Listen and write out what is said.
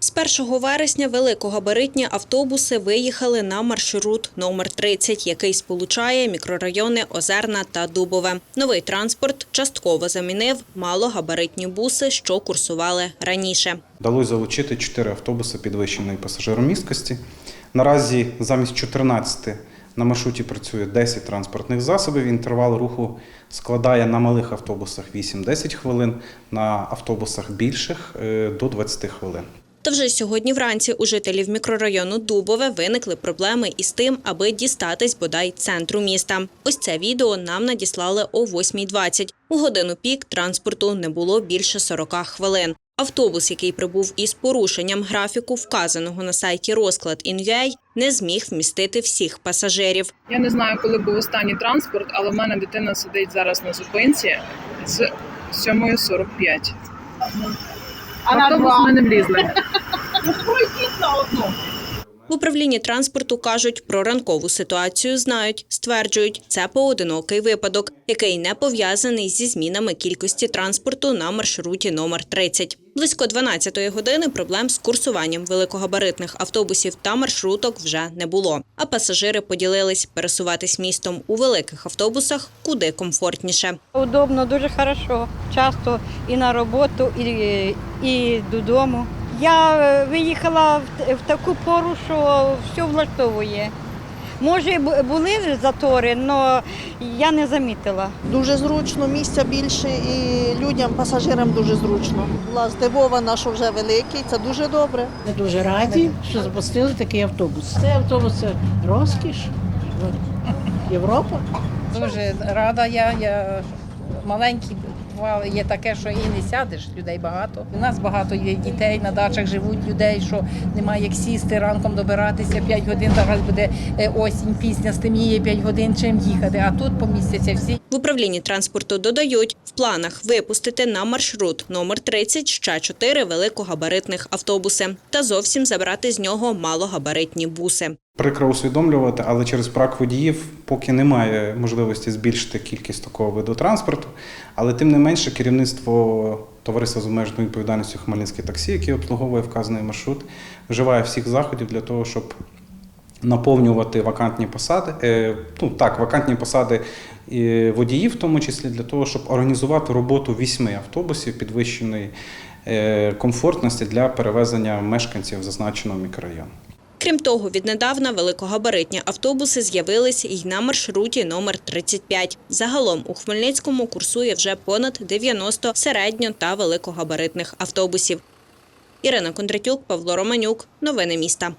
З 1 вересня великогабаритні автобуси виїхали на маршрут номер 30, який сполучає мікрорайони Озерна та Дубове. Новий транспорт частково замінив малогабаритні буси, що курсували раніше. Вдалося залучити 4 автобуси підвищеної пасажиромісткості. Наразі замість 14 на маршруті працює 10 транспортних засобів. Інтервал руху складає на малих автобусах 8-10 хвилин, на автобусах більших е, до 20 хвилин. Та вже сьогодні вранці у жителів мікрорайону Дубове виникли проблеми із тим, аби дістатись бодай центру міста. Ось це відео нам надіслали о 8.20. У годину пік транспорту не було більше 40 хвилин. Автобус, який прибув із порушенням графіку, вказаного на сайті розклад Ін'юей, не зміг вмістити всіх пасажирів. Я не знаю, коли був останній транспорт, але в мене дитина сидить зараз на зупинці з 7.45. А В на автобус два? ми не влізли. Пройдіть на одну. В управлінні транспорту кажуть, про ранкову ситуацію знають, стверджують, це поодинокий випадок, який не пов'язаний зі змінами кількості транспорту на маршруті номер 30. Близько 12-ї години проблем з курсуванням великогабаритних автобусів та маршруток вже не було. А пасажири поділились пересуватись містом у великих автобусах куди комфортніше. Удобно, дуже хорошо. Часто і на роботу, і, і додому. Я е, виїхала в, в таку пору, що все влаштовує. Може, були затори, але я не замітила. Дуже зручно, місця більше і людям, пасажирам дуже зручно. Була здивована, що вже великий, це дуже добре. Ми дуже раді, що запустили такий автобус. Цей автобус це розкіш. Європа. Дуже рада я. я маленькі бували, є таке, що і не сядеш, людей багато. У нас багато є дітей, на дачах живуть людей, що немає як сісти ранком добиратися 5 годин. Зараз буде е, осінь, пісня стемніє 5 годин, чим їхати. А тут помістяться всі. В управлінні транспорту додають, в планах випустити на маршрут номер 30 ще чотири великогабаритних автобуси та зовсім забрати з нього малогабаритні буси. Прикро усвідомлювати, але через брак водіїв поки немає можливості збільшити кількість такого виду транспорту. Але тим не менше, керівництво товариства з обмеженою відповідальністю Хмельницьке таксі, яке обслуговує вказаний маршрут, вживає всіх заходів для того, щоб наповнювати вакантні посади. Е, ну так, вакантні посади водіїв, в тому числі для того, щоб організувати роботу вісьми автобусів підвищеної е, комфортності для перевезення мешканців зазначеного мікрорайону. Крім того, віднедавна великогабаритні автобуси з'явились і на маршруті номер 35. Загалом у Хмельницькому курсує вже понад 90 середньо та великогабаритних автобусів. Ірина Кондратюк, Павло Романюк. Новини міста.